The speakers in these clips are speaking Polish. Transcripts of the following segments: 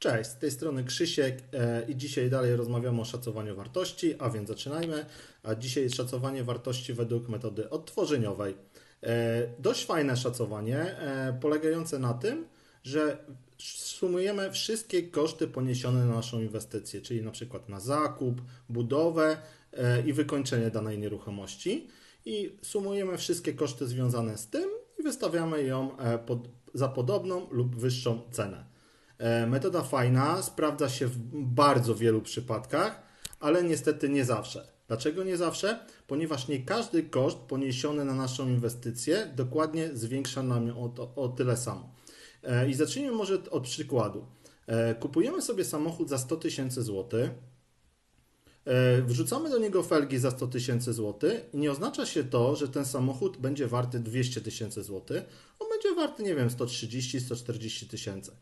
Cześć, z tej strony Krzysiek e, i dzisiaj dalej rozmawiamy o szacowaniu wartości, a więc zaczynajmy. A dzisiaj szacowanie wartości według metody odtworzeniowej. E, Dość fajne szacowanie, e, polegające na tym, że sumujemy wszystkie koszty poniesione na naszą inwestycję, czyli na przykład na zakup, budowę i wykończenie danej nieruchomości i sumujemy wszystkie koszty związane z tym i wystawiamy ją pod, za podobną lub wyższą cenę. E, Metoda fajna, sprawdza się w bardzo wielu przypadkach, ale niestety nie zawsze. Dlaczego nie zawsze? Ponieważ nie każdy koszt poniesiony na naszą inwestycję dokładnie zwiększa nam ją o, o tyle samo. E, I zacznijmy może od przykładu. E, Kupujemy sobie samochód za 100 tysięcy złotych, Wrzucamy do niego felgi za 100 tysięcy złotych i nie oznacza się to, że ten samochód będzie warty 200 tysięcy złotych. On będzie warty, nie wiem, 130-140 tysięcy.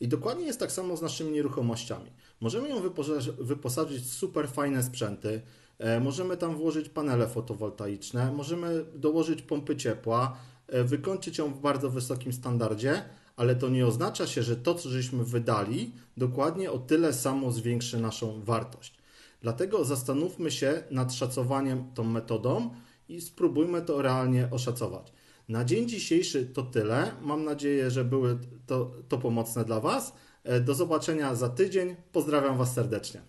I dokładnie jest tak samo z naszymi nieruchomościami. Możemy ją wyposaż- wyposażyć w super fajne sprzęty, e, możemy tam włożyć panele fotowoltaiczne, możemy dołożyć pompy ciepła, e, wykończyć ją w bardzo wysokim standardzie, ale to nie oznacza się, że to, co żeśmy wydali, dokładnie o tyle samo zwiększy naszą wartość. Dlatego zastanówmy się nad szacowaniem tą metodą i spróbujmy to realnie oszacować. Na dzień dzisiejszy to tyle. Mam nadzieję, że były to, to pomocne dla Was. E, Do zobaczenia za tydzień. Pozdrawiam Was serdecznie.